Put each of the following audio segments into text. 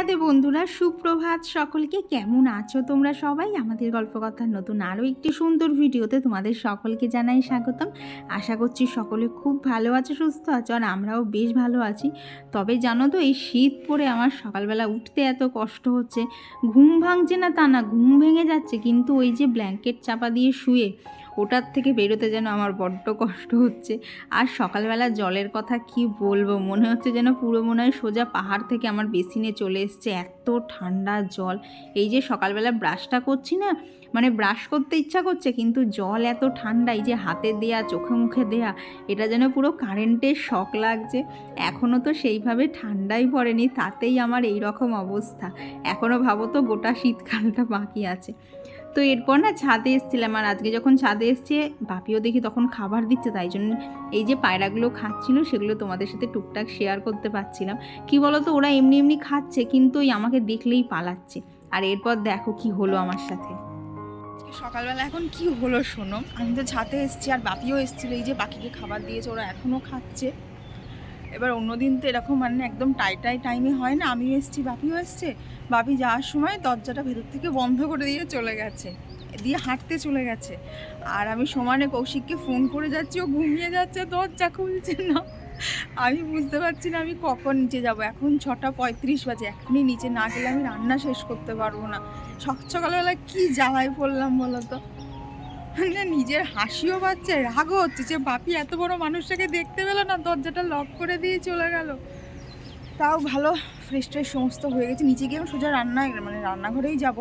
রাধে বন্ধুরা, সুপ্রভাত। সকলকে কেমন আছো তোমরা সবাই? আমাদের গল্পকথার নতুন আরও একটি সুন্দর ভিডিওতে তোমাদের সকলকে জানাই স্বাগতম। আশা করছি সকলে খুব ভালো আছো, সুস্থ আছো, আর আমরাও বেশ ভালো আছি। তবে জানো তো, এই শীত পড়ে আমার সকালবেলা উঠতে এত কষ্ট হচ্ছে। ঘুম ভাঙছে না তা না, ঘুম ভেঙে যাচ্ছে। কিন্তু ওই যে ব্ল্যাঙ্কেট চাপা দিয়ে শুয়ে ওটার থেকে বেরোতে যেন আমার বড্ড কষ্ট হচ্ছে। আর সকালবেলা জলের কথা কি বলব? মনে হচ্ছে যেন পুরো মনে হয় সোজা পাহাড় থেকে আমার বেসিনে চলে এসছে এত ঠান্ডা জল। এই যে সকালবেলা ব্রাশটা করছি না মানে ব্রাশ করতে ইচ্ছা করছে কিন্তু জল এত ঠান্ডা, এই যে হাতে দেয়া, চোখে মুখে দেয়া, এটা যেন পুরো কারেন্টের শক লাগছে। এখনও তো সেইভাবে ঠান্ডাই পড়েনি, তাতেই আমার এই রকম অবস্থা। এখনও ভাবো তো গোটা শীতকালটা বাকি আছে। তো এরপর না ছাদে এসেছিলাম আর আজকে যখন ছাদে এসছে, বাপিও দেখি তখন খাবার দিচ্ছে, তাই জন্য এই যে পায়রাগুলো খাচ্ছিল সেগুলো তোমাদের সাথে টুকটাক শেয়ার করতে পারছিলাম। কি বলো তো ওরা এমনি এমনি খাচ্ছে কিন্তু ওই আমাকে দেখলেই পালাচ্ছে। আর এরপর দেখো কি হলো আমার সাথে। সকালবেলা এখন কি হলো শোনো? আমি তো ছাদে এসেছি আর বাপিও এসেছিল, এই যে বাকিকে খাবার দিয়েছে, ওরা এখনও খাচ্ছে। এবার অন্যদিন তো এরকম মানে একদম টাই টাই টাইমে হয় না। আমিও এসেছি, বাপিও এসছে। বাপি যাওয়ার সময় দরজাটা ভেতর থেকে বন্ধ করে দিয়ে চলে গেছে, দিয়ে হাঁটতে চলে গেছে। আর আমি সমানে কৌশিককে ফোন করে যাচ্ছি, ও ঘুমিয়ে যাচ্ছে, দরজা খুলছে না। আমি বুঝতে পারছি না আমি কখন নিচে যাব। এখন ছটা পঁয়ত্রিশ বাজে, এখনই নিচে না গেলে আমি রান্না শেষ করতে পারব না। সক সকালবেলা কী জ্বালায় পড়লাম বলো তো? মানে নিজের হাসিও পাচ্ছে, রাগও হচ্ছে যে, বাপি এত বড় মানুষটাকে দেখতে পেল না, দরজাটা লক করে দিয়ে চলে গেল। তাও ভালো ফ্রেশ ট্রেশ সমস্ত হয়ে গেছে। নিচে গিয়ে সোজা রান্না মানে রান্নাঘরেই যাব।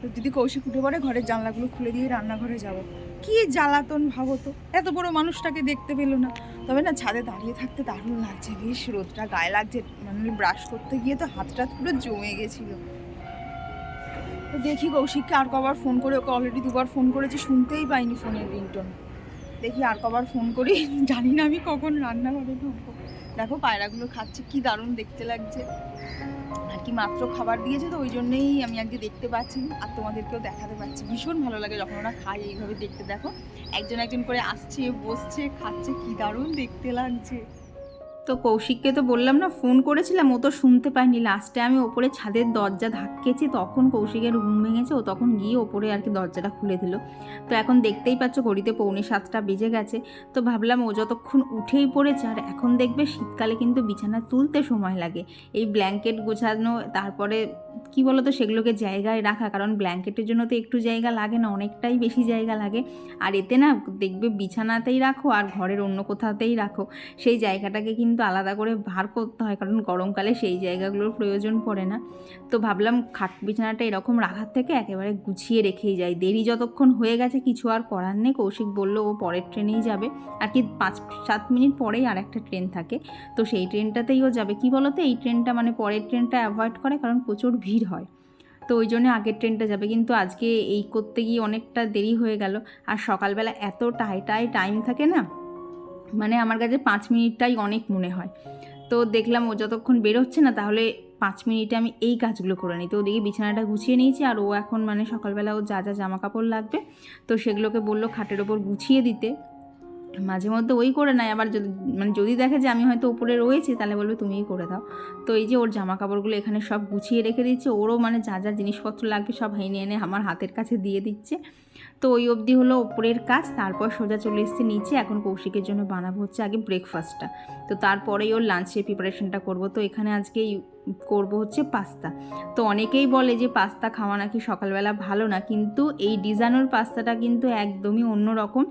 তো দিদি কৌশিক উঠে পড়ে, ঘরের জানলাগুলো খুলে দিয়ে রান্নাঘরে যাব। কি জ্বালাতন ভাবো তো, এত বড় মানুষটাকে দেখতে পেল না। তবে না, ছাদে দাঁড়িয়ে থাকতে দারুণ লাগছে। বেশ রোদটা গায়ে লাগছে মানে ব্রাশ করতে গিয়ে তো হাতটা পুরো জমে গেছিল। তো দেখি কৌশিককে আর কবার ফোন করে, ওকে অলরেডি দুবার ফোন করেছি, শুনতেই পাইনি ফোনের রিংটোন দেখি আর কবার ফোন করি, জানি না আমি কখন রান্নাঘরে ঢুকবো। দেখো পায়রাগুলো খাচ্ছে, কি দারুণ দেখতে লাগছে। আর কি মাত্র খাবার দিয়েছে তো, ওই জন্যেই আমি আজকে দেখতে পাচ্ছি আর তোমাদেরকেও দেখাতে পাচ্ছি। ভীষণ ভালো লাগে যখন ওরা খায় এইভাবে দেখতে, দেখো। একজন একজন করে আসছে, বসছে, খাচ্ছে, কি দারুণ দেখতে লাগছে। তো কৌশিককে তো বললাম না ফোন করেছিলাম, ও তো শুনতে পায়নি। লাস্টে আমি ওপরে ছাদের দরজা ধাক্কেছি, তখন কৌশিকের ঘুম ভেঙেছে, ও তখন গিয়ে ওপরে আর কি দরজাটা খুলে দিল। তো এখন দেখতেই পাচ্ছ ঘড়িতে পৌনে সাতটা বেজে গেছে। তো ভাবলাম ও যতক্ষণ উঠেই পড়েছে, আর এখন দেখবে শীতকালে কিন্তু বিছানা তুলতে সময় লাগে। এই ব্ল্যাঙ্কেট গোছানো, তারপরে কি বলো তো সেগুলোকে জায়গায় রাখা, কারণ ব্ল্যাঙ্কেটের জন্য তো একটু জায়গা লাগে না, অনেকটাই বেশি জায়গা লাগে। আর এতে না, দেখবে বিছানাতেই রাখো, আর ঘরের অন্য কোথাতেই রাখো। সেই জায়গাটাকে কিন্তু আলাদা করে ভার করতে হয়, কারণ গরমকালে সেই জায়গাগুলোর প্রয়োজন পড়ে না। তো ভাবলাম খাট বিছানাটা এরকম রাখার থেকে একেবারে গুছিয়ে রেখেই যাই। দেরি যতক্ষণ হয়ে গেছে কিছু আর করার নেই। কৌশিক বলল, ও পরের ট্রেনেই যাবে। আর কি পাঁচ, সাত মিনিট পরেই আর একটা ট্রেন থাকে। তো সেই ট্রেনটাতেই ও যাবে। কি বলো তো এই ট্রেনটা মানে পরের ট্রেনটা অ্যাভয়েড করে, কারণ প্রচুর ভিড় হয়। তো ওই জন্য আগের ট্রেনটা যাবে। কিন্তু আজকে এই করতে গিয়ে অনেকটা দেরি হয়ে গেল। আর সকালবেলা এত টাইটাই টাইম থাকে না মানে আমার কাছে পাঁচ মিনিটটাই অনেক মনে হয়। তো দেখলাম ও যতক্ষণ বেরোচ্ছে না, তাহলে পাঁচ মিনিটে আমি এই কাজগুলো করে নিই। তো ওদিকে বিছানাটা গুছিয়ে নিয়েছি, আর ও এখন মানে সকালবেলা ও যা যা জামা কাপড় লাগবে, তো সেগুলোকে বলল খাটের ওপর গুছিয়ে দিতে। মাঝে মধ্যে ওই করে নেয়, আবার যদি মানে যদি দেখে যে আমি হয়তো উপরে রয়েছি, তাহলে বলবে তুমিই করে দাও। তো এই যে ওর জামা কাপড়গুলো এখানে সব গুছিয়ে রেখে দিচ্ছে ওরও মানে যা যা জিনিসপত্র লাগবে সব এনে এনে আমার হাতের কাছে দিয়ে দিচ্ছে। তো ওই অবধি হলো ওপরের কাজ, তারপর সোজা চলে এসছে নিচে। এখন কৌশিকের জন্য বানাবো হচ্ছে আগে ব্রেকফাস্টটা তো তারপরেই ওর লাঞ্চের প্রিপারেশনটা করব। তো এখানে আজকে করব হচ্ছে পাস্তা। তো অনেকেই বলে যে পাস্তা খাওয়া নাকি সকালবেলা ভালো না, কিন্তু এই ডিজাইনের পাস্তাটা কিন্তু একদমই অন্যরকম।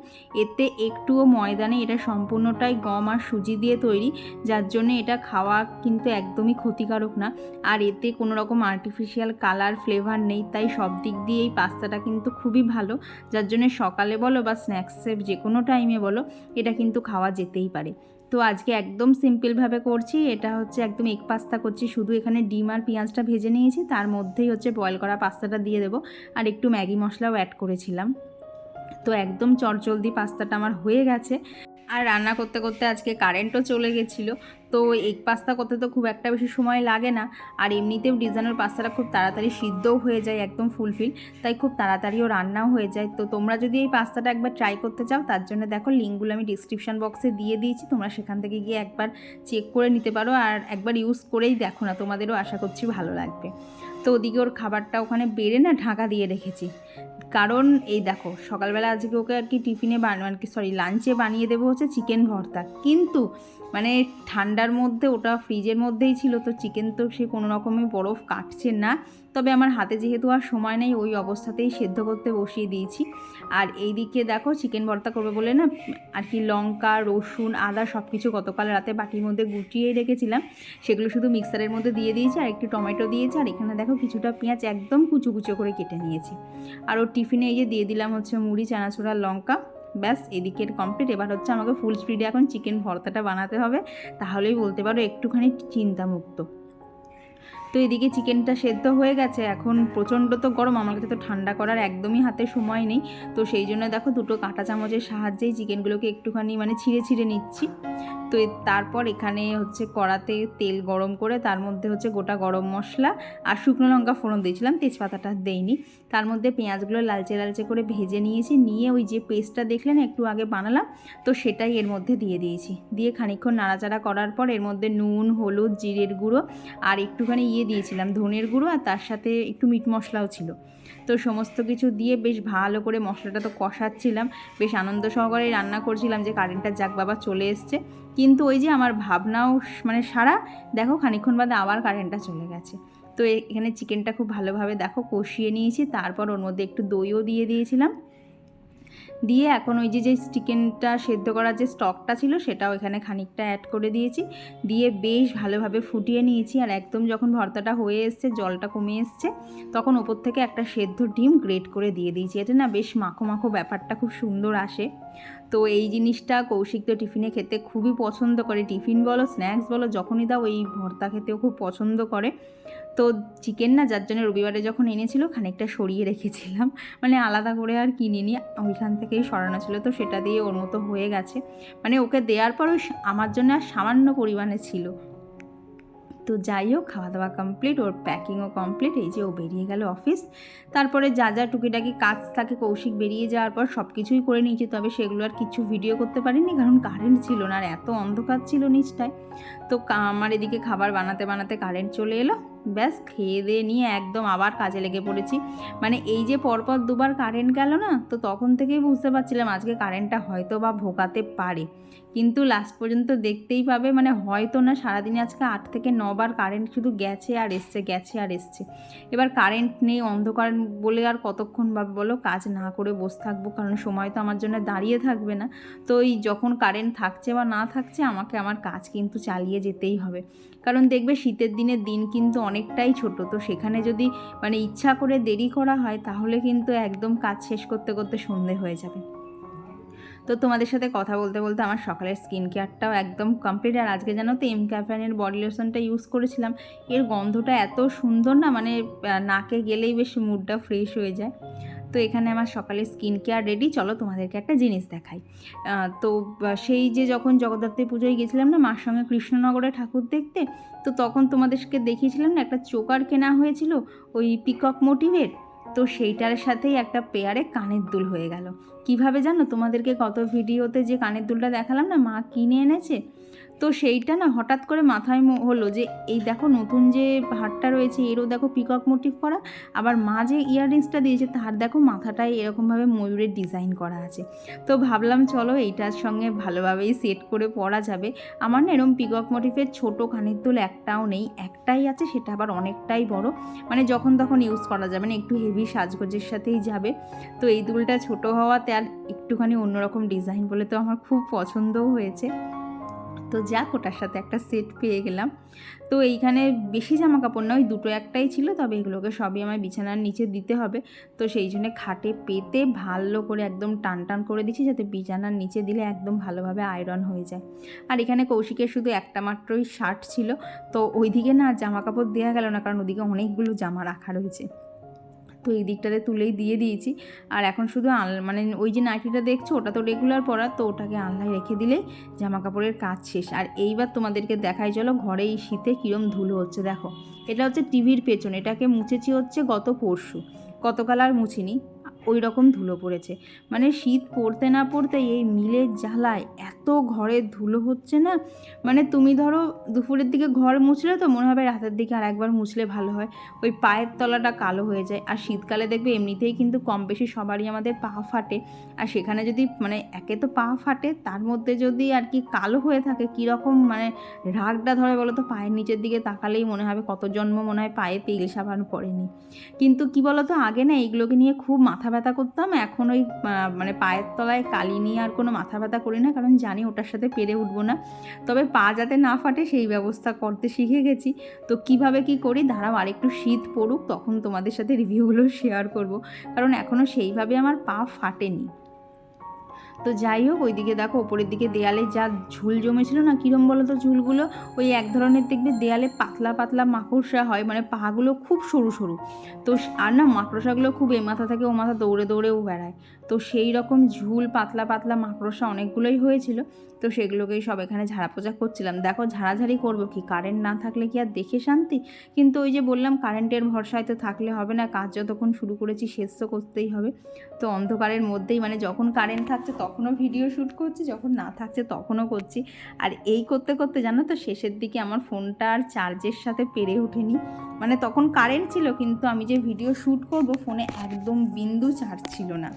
এতে একটুও ময়দানে এটা সম্পূর্ণটাই গম আর সুজি দিয়ে তৈরি, যার জন্য এটা খাওয়া কিন্তু একদমই ক্ষতিকারক না। আর এতে কোনো রকম আর্টিফিশিয়াল কালার ফ্লেভার নেই, তাই সব দিক দিয়ে এই পাস্তাটা কিন্তু খুবই ভালো। যার জন্য সকালে বলো বা স্ন্যাক্সের যে কোনো টাইমে বলো, এটা কিন্তু খাওয়া যেতেই পারে। তো আজকে একদম সিম্পলভাবে করছি। এটা হচ্ছে একদম এক পাস্তা করছি। শুধু এখানে ডিম আর পেঁয়াজটা ভেজে নিয়েছি। তার মধ্যেই হচ্ছে বয়েল করা পাস্তাটা দিয়ে দেবো। আর একটু ম্যাগি মশলাও অ্যাড করেছিলাম। তো একদম চটজলদি পাস্তাটা আমার হয়ে গেছে। আর রান্না করতে করতে আজকে কারেন্টও চলে গেছিল। তো এগ পাস্তা করতে তো খুব একটা বেশি সময় লাগে না। আর এমনিতেও ডিজাইনের পাস্তাটা খুব তাড়াতাড়ি সিদ্ধও হয়ে যায়, একদম ফুলফিল তাই খুব তাড়াতাড়িও রান্নাও হয়ে যায়। তো তোমরা যদি এই পাস্তাটা একবার ট্রাই করতে চাও, তার জন্য দেখো লিঙ্কগুলো আমি ডিসক্রিপশান বক্সে দিয়ে দিয়েছি। তোমরা সেখান থেকে গিয়ে একবার চেক করে নিতে পারো আর একবার ইউজ করেই দেখো না, তোমাদেরও আশা করছি ভালো লাগবে। তো ওদিকে ওর খাবারটা ওখানে বেড়ে না ঢাকা দিয়ে রেখেছি। কারণ এই দেখো, সকালবেলা আজকে ওকে আর কি টিফিনে বান সরি লাঞ্চে বানিয়ে দেবো হচ্ছে চিকেন ভর্তা। কিন্তু মানে ঠান্ডার মধ্যে, ওটা ফ্রিজের মধ্যেই ছিল, তো চিকেন তো সে কোনো রকমই বরফ কাটছে না। তবে আমার হাতে যেহেতু আর সময় নেই, ওই অবস্থাতেই সেদ্ধ করতে বসিয়ে দিয়েছি। আর এই দিকে দেখো, চিকেন ভর্তা করবে বলে না, আর কি লঙ্কা, রসুন, আদা সব কিছু গতকাল রাতে বাটির মধ্যে গুটিয়ে রেখেছিলাম। সেগুলো শুধু মিক্সারের মধ্যে দিয়ে দিয়েছি, আর একটু টমেটো দিয়েছি, আর এখানে দেখো কিছুটা পেঁয়াজ একদম কুচু কুচো করে কেটে নিয়েছি। আর ওর টিফিনে এই যে দিয়ে দিলাম হচ্ছে মুড়ি, চানাচুরা লঙ্কা। ব্যাস এদিকের কমপ্লিট এবার হচ্ছে আমাকে ফুল স্পিডে এখন চিকেন ভর্তাটা বানাতে হবে। তাহলেই বলতে পারো একটুখানি চিন্তামুক্ত। তো এদিকে চিকেনটা সেদ্ধ হয়ে গেছে। এখন প্রচণ্ড তো গরম, আমার কাছে তো ঠান্ডা করার একদমই হাতে সময় নেই। তো সেই জন্য দেখো দুটো কাঁটা চামচের সাহায্যেই চিকেনগুলোকে একটুখানি মানে ছিঁড়ে ছিঁড়ে নিচ্ছি। তো তারপর এখানে হচ্ছে কড়াতে তেল গরম করে তার মধ্যে হচ্ছে গোটা গরম মশলা আর শুকনো লঙ্কা ফোড়ন দিয়েছিলাম। তেজপাতাটা দেইনি। তার মধ্যে পেঁয়াজগুলো লালচে লালচে করে ভেজে নিয়েছি। নিয়ে ওই যে পেস্টটা দেখলেন, একটু আগে বানালাম। তো সেটাই এর মধ্যে দিয়ে দিয়েছি। দিয়ে খানিক্ষণ নাড়াচাড়া করার পর এর মধ্যে নুন, হলুদ, জিরের গুঁড়ো আর একটুখানি ইয়ে দিয়েছিলাম, ধনের গুঁড়ো আর তার সাথে একটু মিট মশলাও ছিল। তো সমস্ত কিছু দিয়ে বেশ ভালো করে মশলাটা তো কষাচ্ছিলাম। বেশ আনন্দ সহকারে রান্না করছিলাম যে কারেন্টটা যাক, বাবা চলে এসছে। কিন্তু ওই যে আমার ভাবনাও মানে সারা, দেখো খানিক্ষণ বাদে আবার কারেন্টটা চলে গেছে। তো এখানে চিকেনটা খুব ভালোভাবে দেখো কষিয়ে নিয়েছি। তারপর ওর মধ্যে একটু দইও দিয়ে দিয়েছিলাম। দিয়ে এখন ওই যে যে চিকেনটা সেদ্ধ করার যে স্টকটা ছিল, সেটাও এখানে খানিকটা অ্যাড করে দিয়েছি। দিয়ে বেশ ভালোভাবে ফুটিয়ে নিয়েছি আর একদম যখন ভর্তাটা হয়ে এসছে, জলটা কমে এসছে, তখন ওপর থেকে একটা সেদ্ধ ডিম গ্রেট করে দিয়ে দিয়েছি। এটা না বেশ মাখো মাখো ব্যাপারটা খুব সুন্দর আসে। তো এই জিনিসটা কৌশিক তো টিফিনে খেতে খুবই পছন্দ করে। টিফিন বলো স্ন্যাক্স বলো, যখনই দাও, এই ভর্তা খেতেও খুব পছন্দ করে। তো চিকেন না যার জন্য রবিবারে যখন এনেছিল খানিকটা সরিয়ে রেখেছিলাম। মানে আলাদা করে আর কিনিনি, ওইখান থেকেই সরানো ছিল। তো সেটা দিয়ে ওর মতো হয়ে গেছে। মানে ওকে দেওয়ার পর ওই আমার জন্য আর সামান্য পরিমাণে ছিল। তো যাই হোক খাওয়া দাওয়া কমপ্লিট ওর প্যাকিংও কমপ্লিট এই যে ও বেরিয়ে গেল অফিস তারপরে যা যা টুকিটাকি কাজ থাকে, কৌশিক বেরিয়ে যাওয়ার পর সব কিছুই করে নিয়েছি, তবে সেগুলো আর কিছু ভিডিও করতে পারিনি, কারণ কারেন্ট ছিল না আর এত অন্ধকার ছিল নিচটায়। তো আমার এদিকে খাবার বানাতে বানাতে কারেন্ট চলে এলো। ব্যাস, খেয়ে দিয়ে নিয়ে একদম আবার কাজে লেগে পড়েছি। মানে এই যে পরপর দুবার কারেন্ট গেল না, তো তখন থেকেই বুঝতে পারছিলাম আজকে কারেন্টটা হয়তো বা ভোগাতে পারে। কিন্তু লাস্ট পর্যন্ত দেখতেই পাবে মানে হয়তো না সারাদিনে আজকে আট থেকে নবার কারেন্ট শুধু গেছে আর এসছে, গেছে আর এসছে। এবার কারেন্ট নেই, অন্ধকার বলে আর কতক্ষণ বা বলো কাজ না করে বসে থাকব, কারণ সময় তো আমার জন্য দাঁড়িয়ে থাকবে না। তো এই যখন কারেন্ট থাকছে বা না থাকছে, আমাকে আমার কাজ কিন্তু চালিয়ে যেতেই হবে। কারণ দেখবে শীতের দিনের দিন কিন্তু অনেকটাই ছোট। তো সেখানে যদি মানে ইচ্ছা করে দেরি করা হয়, তাহলে কিন্তু একদম কাজ শেষ করতে করতে সন্ধে হয়ে যাবে। তো তোমাদের সাথে কথা বলতে বলতে আমার সকালের স্কিন কেয়ারটাও একদম কমপ্লিট আর আজকে জানো তো এম ক্যাফেনের বডি লোশনটা ইউজ করেছিলাম। এর গন্ধটা এত সুন্দর না মানে নাকে গেলেই বেশ মুডটা ফ্রেশ হয়ে যায়। তো এখানে আমার সকালে স্কিন কেয়ার রেডি। চলো তোমাদেরকে একটা জিনিস দেখাই। তো সেই যে যখন জগদ্ধাত্রী পুজোয় গেছিলাম না, মার সঙ্গে কৃষ্ণনগরে ঠাকুর দেখতে, তো তখন তোমাদেরকে দেখিয়েছিলাম না, একটা চোকার কেনা হয়েছিল, ওই পিকক মোটিভের তো সেইটার সাথেই একটা পেয়ারে কানের দুল হয়ে গেল। কীভাবে জানো? তোমাদেরকে কত ভিডিওতে যে কানের দুলটা দেখালাম না, মা কিনে এনেছে তো সেইটা না হঠাৎ করে মাথায় হলো যে, এই দেখো নতুন যে হারটা রয়েছে, এরও দেখো পিকক মোটিভ করা, আবার মা যে ইয়াররিংসটা দিয়েছে, তার দেখো মাথাটায় এরকমভাবে ময়ূরের ডিজাইন করা আছে। তো ভাবলাম চলো এইটার সঙ্গে ভালোভাবেই সেট করে পরা যাবে। আমার না এরকম পিকক মোটিভের ছোটো কানের দুল একটাও নেই, একটাই আছে, সেটা আবার অনেকটাই বড়। মানে যখন তখন ইউজ করা যাবে না, একটু হেভি সাজগোজের সাথেই যাবে। তো এই দুলটা ছোট হওয়াতে আর একটুখানি অন্যরকম ডিজাইন বলে তো আমার খুব পছন্দও হয়েছে। তো যাক, ওটার সাথে একটা সেট পেয়ে গেলাম। তো এইখানে বেশি জামা কাপড় নয় দুটো একটাই ছিল, তবে এগুলোকে সবই আমার বিছানার নিচে দিতে হবে। তো সেই জন্য খাটে পেতে ভালো করে একদম টান টান করে দিচ্ছি, যাতে বিছানার নিচে দিলে একদম ভালোভাবে আয়রন হয়ে যায়। আর এখানে কৌশিকের শুধু একটা মাত্রই শার্ট ছিল, তো ওইদিকে না জামা কাপড় দেওয়া গেল না, কারণ ওদিকে অনেকগুলো জামা রাখা রয়েছে। তো এই দিকটাতে তুলেই দিয়ে দিয়েছি। আর এখন শুধু আল মানে ওই যে নাইটিটা দেখছ, ওটা তো রেগুলার পরা, তো ওটাকে আলনায় রেখে দিলে জামা কাপড়ের কাজ শেষ। আর এইবার তোমাদেরকে দেখাই, চলো ঘরে এই শীতে কীরম ধুলো হচ্ছে, দেখো। এটা হচ্ছে টিভির পেছন, এটাকে মুছেছি হচ্ছে গত পরশু। গতকাল আর মুছিনি। ওই রকম ধুলো পড়েছে। মানে শীত পড়তে না পড়তে এই মিলের জ্বালায় এত ঘরে ধুলো হচ্ছে না। মানে তুমি ধরো দুপুরের দিকে ঘর মুছলে তো মনে হবে রাতের দিকে আর একবার মুছলে ভালো হয়। ওই পায়ের তলাটা কালো হয়ে যায়। আর শীতকালে দেখবে এমনিতেই কিন্তু কম বেশি সবারই আমাদের পা ফাটে। আর সেখানে যদি মানে একে তো পা ফাটে, তার মধ্যে যদি আর কি কালো হয়ে থাকে, কীরকম মানে রাগটা ধরে বলো তো পায়ের নিচের দিকে তাকালেই মনে হবে কত জন্ম মনে হয় পায়ে তেল সাবান পড়েনি। কিন্তু কি বলো তো আগে না এইগুলোকে নিয়ে খুব মাথা ব্যথা করতাম। এখন ওই মানে পায়ের তলায় কালি নিয়ে আর কোনো মাথা ব্যথা করি না, কারণ জানি ওটার সাথে পেরে উঠবো না। তবে পা যাতে না ফাটে সেই ব্যবস্থা করতে শিখে গেছি। তো কীভাবে কি করি? দাঁড়াও, আরেকটু শীত পড়ুক, তখন তোমাদের সাথে রিভিউগুলো শেয়ার করব। কারণ এখনও সেইভাবে আমার পা ফাটেনি। তো যাই হোক, ওইদিকে দেখো ওপরের দিকে দেয়ালে যা ঝুল জমেছিল না, কীরম বলো তো ঝুলগুলো? ওই এক ধরনের দেখবে দেয়ালে পাতলা পাতলা মাকড়সা হয় মানে পাগুলো খুব সরু সরু। তো আর না, মাকড়সাগুলো খুব এ মাথা থেকে ও মাথা দৌড়ে দৌড়েও বেড়ায়। তো সেই রকম ঝুল পাতলা পাতলা মাকড়সা অনেকগুলোই হয়েছিল। তো সেগুলোকেই সব এখানে ঝাড়া পোজা করছিলাম। দেখো ঝাড়াঝাড়ি করব কি? কারেন্ট না থাকলে কি আর দেখে শান্তি? কিন্তু ওই যে বললাম কারেন্টের ভরসায় তো থাকলে হবে না, কাজ যতক্ষণ শুরু করেছি শেষ তো করতেই হবে। তো অন্ধকারের মধ্যেই মানে যখন কারেন্ট থাকছে তখনও ভিডিও শ্যুট করছি, যখন না থাকছে তখনও করছি। আর এই করতে করতে জানো তো, শেষের দিকে আমার ফোনটা আর চার্জের সাথে পেরে ওঠেনি মানে তখন কারেন্ট ছিল, কিন্তু আমি যে ভিডিও শ্যুট করব ফোনে একদম বিন্দু চার্জ ছিল না।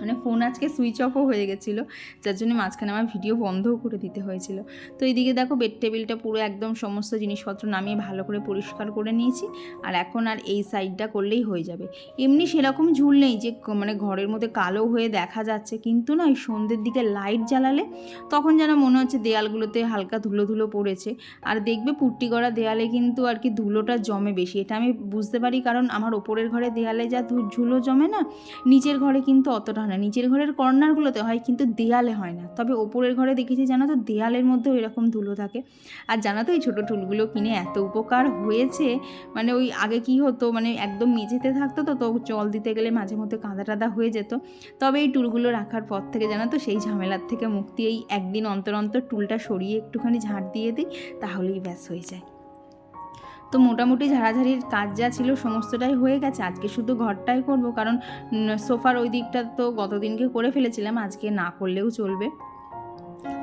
মানে ফোন আজকে সুইচ অফও হয়ে গেছিল, যার জন্য মাঝখানে আমার ভিডিও বন্ধও করে দিতে হয়েছিল। তো এইদিকে দেখো বেড টেবিলটা পুরো একদম সমস্ত জিনিসপত্র নামিয়ে ভালো করে পরিষ্কার করে নিয়েছি, আর এখন আর এই সাইডটা করলেই হয়ে যাবে। এমনি সেরকম ঝুল নেই যে মানে ঘরের মধ্যে কালো হয়ে দেখা যাচ্ছে, কিন্তু না ওই সন্ধ্যের দিকে লাইট জ্বালালে তখন যেন মনে হচ্ছে দেয়ালগুলোতে হালকা ধুলো ধুলো পড়েছে। আর দেখবে পুট্টি করা দেয়ালে কিন্তু আর কি ধুলোটা জমে বেশি, এটা আমি বুঝতে পারি কারণ আমার ওপরের ঘরে দেয়ালে যা ধুলো জমে না, নিচের ঘরে কিন্তু অতটা হয় না। নিচের ঘরের কর্নারগুলোতে হয় কিন্তু দেয়ালে হয় না। তবে ওপরের ঘরে দেখেছি জানো তো, দেয়ালের মধ্যে ওই রকম ধুলো থাকে। আর জানো তো এই ছোটো টুলগুলো কিনে এত উপকার হয়েছে মানে ওই আগে কি হতো মানে একদম মেঝেতে থাকতো তো তো জল দিতে গেলে মাঝে মধ্যে কাঁদা টাদা হয়ে যেত। তবে এই টুলগুলো রাখার পর থেকে জানো তো, সেই ঝামেলার থেকে মুক্তি এই একদিন অন্তর অন্তর টুলটা সরিয়ে একটুখানি ঝাঁট দিয়ে দিই, তাহলেই ব্যাস হয়ে যায়। তো মোটামুটি ঝাড়াঝাড়ির কাজ যা ছিল সমস্তটাই হয়ে গেছে। আজকে শুধু ঘরটাই করব, কারণ সোফার ওই দিকটা তো গতদিনকে করে ফেলেছিলাম, আজকে না করলেও চলবে।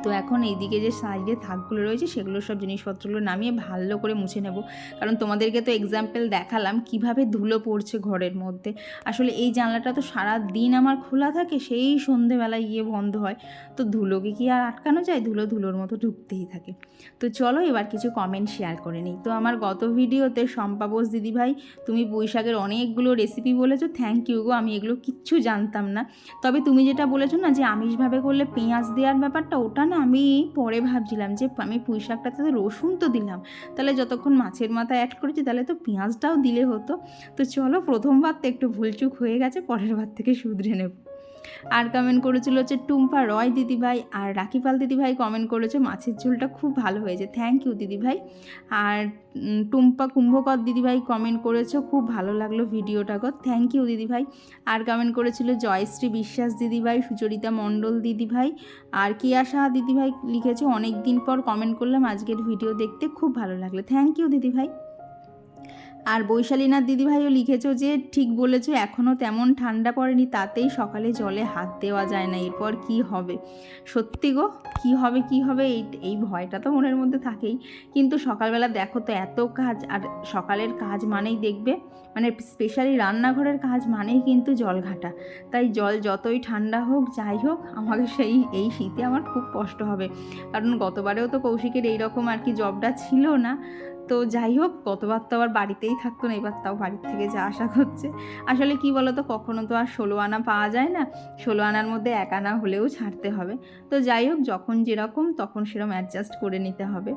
তো এখন এইদিকে যে সাইডে থাকগুলো রয়েছে, সেগুলো সব জিনিসপত্রগুলো নামিয়ে ভালো করে মুছে নেব। কারণ তোমাদেরকে তো এক্সাম্পল দেখালাম কীভাবে ধুলো পড়ছে ঘরের মধ্যে। আসলে এই জানলাটা তো সারা দিন আমার খোলা থাকে, সেই সন্ধেবেলায় গিয়ে বন্ধ হয়। তো ধুলোকে কি আর আটকানো যায়? ধুলো ধুলোর মতো ঢুকতেই থাকে। তো চলো এবার কিছু কমেন্ট শেয়ার করে নিই। তো আমার গত ভিডিওতে শম্পা বোস দিদিভাই, তুমি বৈশাখের অনেকগুলো রেসিপি বলেছ থ্যাংক ইউ গো, আমি এগুলো কিচ্ছু জানতাম না। তবে তুমি যেটা বলেছ না যে আমিষভাবে করলে পেঁয়াজ দেওয়ার ব্যাপারটা ওটা না আমি পরে ভাবছিলাম যে আমি পুঁই শাকটাতে তো রসুন তো দিলাম। তাহলে যতক্ষণ মাছের মাথা অ্যাড করেছি তাহলে তো পেঁয়াজটাও দিলে হতো। তো চলো প্রথমবার তো একটু ভুলচুক হয়ে গেছে, পরের বার থেকে শুধরে নেব। আর কমেন্ট করেছিল হচ্ছে টুম্পা রয় দিদিভাই আর রাখিপাল দিদিভাই কমেন্ট করেছে, মাছের ঝোলটা খুব ভালো হয়েছে। থ্যাংক ইউ দিদিভাই। আর টুম্পা কুম্ভকর দিদিভাই কমেন্ট করেছ, খুব ভালো লাগল ভিডিওটা গো। থ্যাংক ইউ দিদিভাই। আর কমেন্ট করেছিল জয়শ্রী বিশ্বাস দিদিভাই, সুচরিতা মণ্ডল দিদিভাই আর কিয়া সাহা দিদিভাই লিখেছে অনেক দিন পর কমেন্ট করলাম, আজকের ভিডিও দেখতে খুব ভালো লাগল। থ্যাংক ইউ দিদিভাই। আর বৈশালীনাথ দিদিভাইও লিখেছো যে, ঠিক বলেছ এখনও তেমন ঠান্ডা পড়েনি, তাতেই সকালে জলে হাত দেওয়া যায় না, এরপর কি হবে? সত্যি গো, কি হবে কি হবে, এই এই ভয়টা তো মনের মধ্যে থাকেই। কিন্তু সকালবেলা দেখো তো এত কাজ, আর সকালের কাজ মানেই দেখবে মানে স্পেশালি রান্নাঘরের কাজ মানেই কিন্তু জল ঘাটা। তাই জল যতই ঠান্ডা হোক, যাই হোক আমাকে সেই, এই শীতে আমার খুব কষ্ট হবে। কারণ গতবারেও তো কৌশিকের এইরকম আর কি জবটা ছিল না। তো যাই হোক, গতবার তো আবার বাড়িতেই থাকতো না, এবার তাও বাড়ির থেকে যা আশা করছে আসলে কি বলতো, কখনো তো আর ষোলো আনা পাওয়া যায় না, ষোলো আনার মধ্যে এক আনা হলেও ছাড়তে হবে। তো যাই হোক, যখন যেরকম, তখন সেরকম অ্যাডজাস্ট করে নিতে হবে।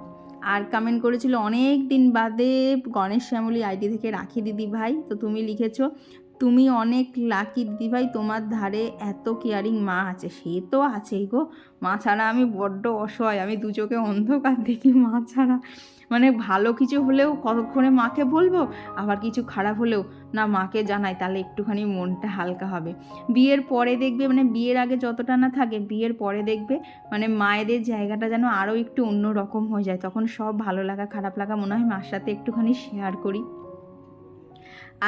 আর কমেন্ট করেছিল অনেক দিন বাদে গণেশ শ্যামলী আইডি থেকে রাখি দিদি ভাই, তো তুমি লিখেছো, তুমি অনেক লাকি দিদি ভাই, তোমার ধারে এত কেয়ারিং মা আছে। সে তো আছেই গো, মা ছাড়া আমি বড্ড অসহায়, আমি দু চোখে অন্ধকার দেখি মা ছাড়া। মানে ভালো কিছু হলেও কতক্ষণে মাকে বলব? আবার কিছু খারাপ হলেও না মাকে জানাই, তাহলে একটুখানি মনটা হালকা হবে। বিয়ের পরে দেখবে মানে বিয়ের আগে যতটা না থাকে, বিয়ের পরে দেখবে মানে মায়েদের জায়গাটা যেন আরও একটু অন্য রকম হয়ে যায়। তখন সব ভালো লাগা, খারাপ লাগা মনে হয় মার সাথে একটুখানি শেয়ার করি।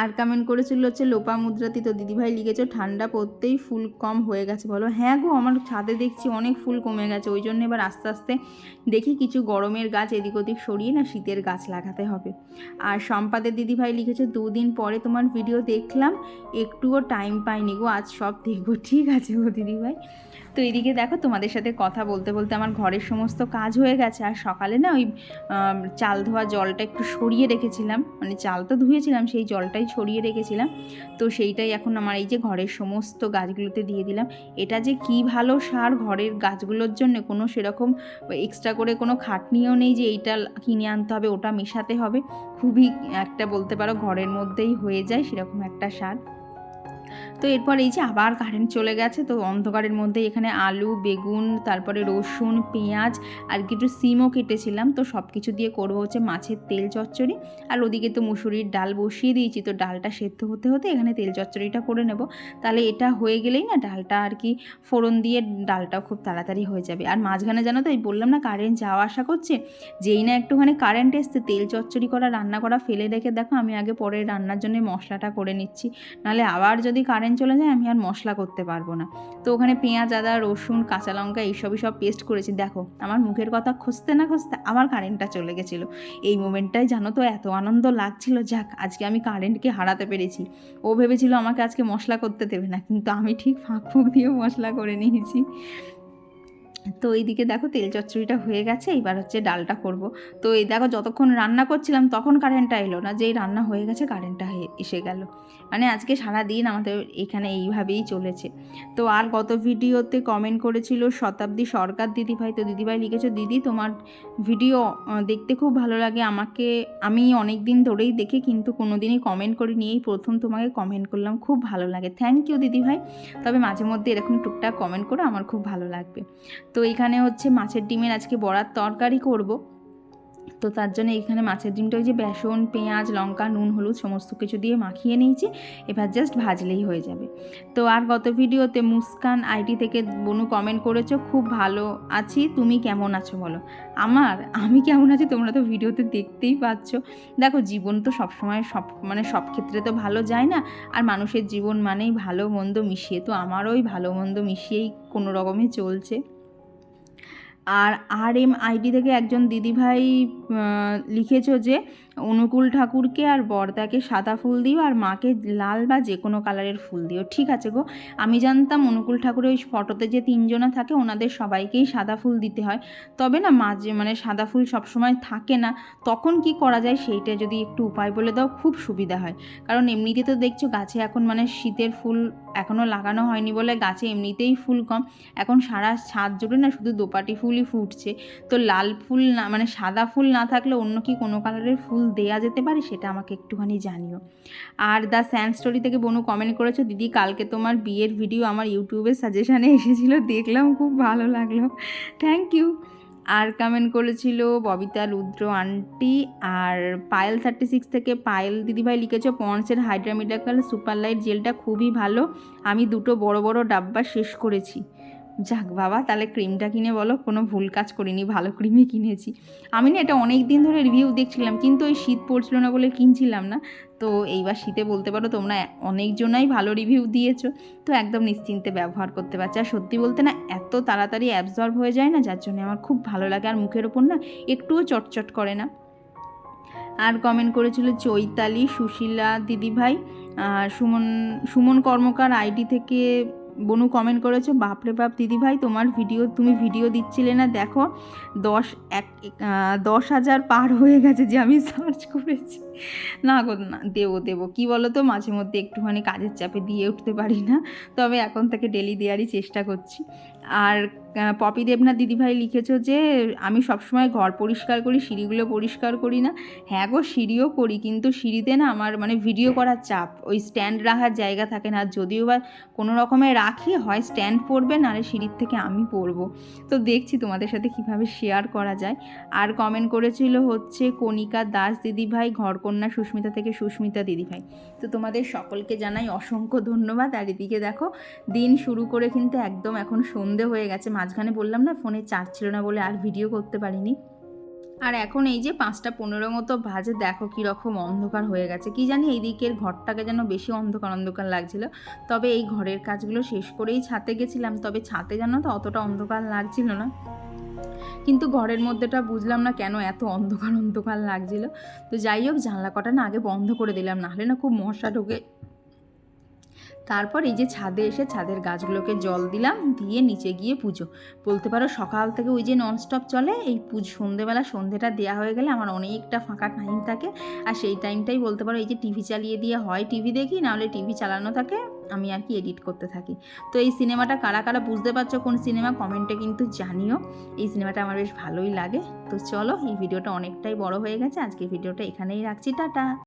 আর কমেন্ট করেছিল হচ্ছে, লোপা মুদ্রাতি তো দিদিভাই লিখেছো, ঠান্ডা পড়তেই ফুল কম হয়ে গেছে। বলো হ্যাঁ গো, আমার ছাদে দেখছি অনেক ফুল কমে গেছে। ওই জন্য এবার আস্তে আস্তে দেখি কিছু গরমের গাছ এদিক ওদিক সরিয়ে না শীতের গাছ লাগাতে হবে। আর সম্পাদের দিদিভাই লিখেছে, দুদিন পরে তোমার ভিডিও দেখলাম, একটুও টাইম পাইনি গো, আজ সব দেখব। ঠিক আছে গো দিদিভাই। তো এদিকে দেখো তোমাদের সাথে কথা বলতে বলতে আমার ঘরের সমস্ত কাজ হয়ে গেছে। আর সকালে না ওই চাল ধোয়া জলটা একটু সরিয়ে রেখেছিলাম। মানে চাল তো ধুয়েছিলাম, সেই জলটাই সরিয়ে রেখেছিলাম। তো সেইটাই এখন আমার এই যে ঘরের সমস্ত গাছগুলোতে দিয়ে দিলাম। এটা যে কি ভালো সার ঘরের গাছগুলোর জন্য, কোনো সেরকম এক্সট্রা করে কোনো খাটনিও নেই যে এইটা কিনে আনতে হবে, ওটা মেশাতে হবে। খুবই একটা বলতে পারো ঘরের মধ্যেই হয়ে যায় সেরকম একটা সার। তো এরপর এই যে আবার কারেন্ট চলে গেছে, তো অন্ধকারের মধ্যে এখানে আলু, বেগুন, তারপরে রসুন, পেঁয়াজ আর কিছু সিমও কেটেছিলাম। তো সব কিছু দিয়ে করব হচ্ছে মাছের তেল চচ্চড়ি। আর ওদিকে তো মুসুরির ডাল বসিয়ে দিয়েছি, তো ডালটা সেদ্ধ হতে হতে এখানে তেল চচ্চড়িটা করে নেব। তাহলে এটা হয়ে গেলেই না ডালটা আর কি ফোড়ন দিয়ে ডালটাও খুব তাড়াতাড়ি হয়ে যাবে। আর মাঝখানে জানো তো, এই বললাম না কারেন্ট যাওয়া আসা করছে? যেই না একটুখানি কারেন্ট এসছে, তেল চচ্চড়ি করা, রান্না করা ফেলে রেখে দেখো, আমি আগে পরে রান্নার জন্য মশলাটা করে নিচ্ছি। নাহলে আবার যদি কারেন্ট চলে যায়, আমি আর মশলা করতে পারব না। তো ওখানে পেঁয়াজ, আদা, রসুন, কাঁচা লঙ্কা এইসবই সব পেস্ট করেছি। দেখো, আমার মুখের কথা খুঁজতে না খুঁজতে আমার কারেন্টটা চলে গেছিল। এই মোমেন্টটাই জানো তো এত আনন্দ লাগছিল। যাক, আজকে আমি কারেন্টকে হারাতে পেরেছি। ও ভেবেছিল আমাকে আজকে মশলা করতে দেবে না, কিন্তু আমি ঠিক ফাঁক ফুঁক দিয়ে মশলা করে নিয়েছি। তো এইদিকে দেখো তেল চচ্চড়িটা হয়ে গেছে এবার হচ্ছে ডালটা করব। তো এই দেখো যতক্ষণ রান্না করছিলাম তখন কারেন্টটা এলো না, যেই রান্না হয়ে গেছে কারেন্টটা এসে গেল। মানে আজকে সারা দিন আমাদের এখানে এইভাবেই চলেছে। তো আর গত ভিডিওতে কমেন্ট করেছিল শতাব্দী সরকার দিদিভাই, তো দিদিভাই লিখেছো, দিদি, তোমার ভিডিও দেখতে খুব ভালো লাগে। আমাকে, আমি অনেক দিন ধরেই দেখি কিন্তু কোনো দিনই কমেন্ট করিনি। নিয়েই প্রথম তোমাকে কমেন্ট করলাম, খুব ভালো লাগে। থ্যাংক ইউ দিদিভাই। তবে মাঝে মধ্যে এরকম টুকটাক কমেন্ট করে আমার খুব ভালো লাগবে। তো এখানে হচ্ছে মাছের ডিমের আজকে বড়ার তরকারি করব। তো তার জন্য এখানে মাছের ডিমটা ওই যে বেসন, পেঁয়াজ, লঙ্কা, নুন, হলুদ সমস্ত কিছু দিয়ে মাখিয়ে নিয়েছি। এবার জাস্ট ভাজলেই হয়ে যাবে। তো আর গত ভিডিওতে মুস্কান আইটি থেকে বনু কমেন্ট করেছ, খুব ভালো আছি। তুমি কেমন আছো বলো? আমার, আমি কেমন আছি তোমরা তো ভিডিওতে দেখতেই পাচ্ছ। দেখো জীবন তো সবসময় সব মানে সব ক্ষেত্রে তো ভালো যায় না। আর মানুষের জীবন মানেই ভালো মন্দ মিশিয়ে। তো আমারও ওই ভালো মন্দ মিশিয়েই কোনো রকমে চলছে। আর আর এম আইডি থেকে একজন দিদিভাই লিখেছ যে অনুকূল ঠাকুরকে আর বরদাকে সাদা ফুল দিও আর মাকে লাল বা যে কোনো কালারের ফুল দিও। ঠিক আছে গো? আমি জানতাম অনুকূল ঠাকুরের ওই ফটোতে যে তিনজনা থাকে, ওনাদের সবাইকেই সাদা ফুল দিতে হয়। তবে না, মাঝে মানে সাদা ফুল সবসময় থাকে না। তখন কি করা যায় সেইটা যদি একটু উপায় বলে দাও, খুব সুবিধা হয়। কারণ এমনিতে তো দেখছ গাছে এখন মানে শীতের ফুল এখনও লাগানো হয়নি বলে গাছে এমনিতেই ফুল কম। এখন সারা ছাদ জুড়ে না শুধু দোপাটি ফুলই ফুটছে। তো লাল ফুল না মানে সাদা ফুল না থাকলে অন্য কি কোনো কালারের ফুল দেয়া যেতে পারে সেটা আমাকে একটুখানি জানিও। আর দ্য স্যান্ড স্টোরি থেকে বনু কমেন্ট করেছ, দিদি, কালকে তোমার বিয়ের ভিডিও আমার ইউটিউবে সাজেশানে এসেছিল, দেখলাম, খুব ভালো লাগল। থ্যাংক ইউ আর কমেন্ট করেছিল ববিতা রুদ্র আন্টি আর পায়েল থার্টি সিক্স থেকে পায়েল দিদিভাই লিখেছো, পন্সের হাইড্রা মিরাকাল সুপার লাইট জেলটা খুবই ভালো। আমি দুটো বড় বড় ডাব্বা শেষ করেছি। যাক বাবা, তাহলে ক্রিমটা কিনে বলো, কোনো ভুল কাজ করিনি, ভালো ক্রিমই কিনেছি। আমি না এটা অনেক দিন ধরে রিভিউ দেখছিলাম, কিন্তু ওই শীত পড়ছিল না বলে কিনছিলাম না। তো এইবার শীতে বলতে পারো তোমরা অনেকজনাই ভালো রিভিউ দিয়েছ, তো একদম নিশ্চিন্তে ব্যবহার করতে পারছি। আর সত্যি বলতে না, এত তাড়াতাড়ি অ্যাবজর্ব হয়ে যায় না, যার জন্য আমার খুব ভালো লাগে। আর মুখের ওপর না, একটুও চটচট করে না। আর কমেন্ট করেছিল চৈতালি, সুশীলা দিদিভাই, আর সুমন সুমন কর্মকার আইডি থেকে বনু কমেন্ট করেছ, বাপরে বাপ, দিদিভাই, তোমার ভিডিও তুমি ভিডিও দিচ্ছিলে না, দেখো, দশ এক দশ হাজার পার হয়ে গেছে যে আমি সার্চ করেছি। না গো, না, দেবো দেবো। কী বলো তো মাঝে মধ্যে একটুখানি কাজের চাপে দিয়ে উঠতে পারি না। তবে এখন থেকে ডেলি দেওয়ারই চেষ্টা করছি। আর পপি দেবনাথ দিদিভাই লিখেছো যে, আমি সবসময় ঘর পরিষ্কার করি, সিঁড়িগুলো পরিষ্কার করি না। হ্যাঁ গো, সিঁড়িও করি, কিন্তু সিঁড়িতে না আমার মানে ভিডিও করার চাপ। ওই স্ট্যান্ড রাখার জায়গা থাকে না, যদিও বা কোনো রকমে রাখি, হয় স্ট্যান্ড পড়বে নাহলে সিঁড়ির থেকে আমি পড়ব তো দেখছি তোমাদের সাথে কীভাবে শেয়ার করা যায়। আর কমেন্ট করেছিল হচ্ছে, কণিকা দাস দিদিভাই, ঘরকন্যা সুস্মিতা থেকে সুস্মিতা দিদিভাই। তো তোমাদের সকলকে জানাই অসংখ্য ধন্যবাদ। আর এদিকে দেখো, দিন শুরু করে কিন্তু একদম এখন সন্ধে হয়ে গেছে মাঝখানে বললাম না, ফোনে চার্জ ছিল না বলে আর ভিডিও করতে পারিনি। আর এখন এই যে পাঁচটা পনেরো মতো বাজে, দেখো কীরকম অন্ধকার হয়ে গেছে। কি জানি এই দিকের ঘরটাকে যেন বেশি অন্ধকার অন্ধকার লাগছিল। তবে এই ঘরের কাজগুলো শেষ করেই ছাতে গেছিলাম, তবে ছাতে যেন তো অতটা অন্ধকার লাগছিল না। কিন্তু ঘরের মধ্যেটা বুঝলাম না কেন এত অন্ধকার অন্ধকার লাগছিল। তো যাই হোক, জানলা কটা না আগে বন্ধ করে দিলাম, নাহলে না খুব মশা ঢোকে। তারপর এই যে ছাদে এসে ছাদের গাছগুলোকে জল দিলাম, দিয়ে নিচে গিয়ে পুজো। বলতে পারো সকাল থেকে ওই যে ননস্টপ চলে, এই পুজো সন্ধেবেলা সন্ধেটা দেওয়া হয়ে গেলে আমার অনেকটা ফাঁকা টাইম থাকে। আর সেই টাইমটাই বলতে পারো এই যে টিভি চালিয়ে দিয়ে হয় টিভি দেখি, নাহলে টিভি চালানো থাকে, আমি আর কি এডিট করতে থাকি। তো এই সিনেমাটা কারা কারা বুঝতে পারছ কোন সিনেমা কমেন্টে কিন্তু জানিও। এই সিনেমাটা আমার বেশ ভালোই লাগে। তো চলো এই ভিডিওটা অনেকটাই বড় হয়ে গেছে আজকে ভিডিওটা এখানেই রাখছি, টাটা!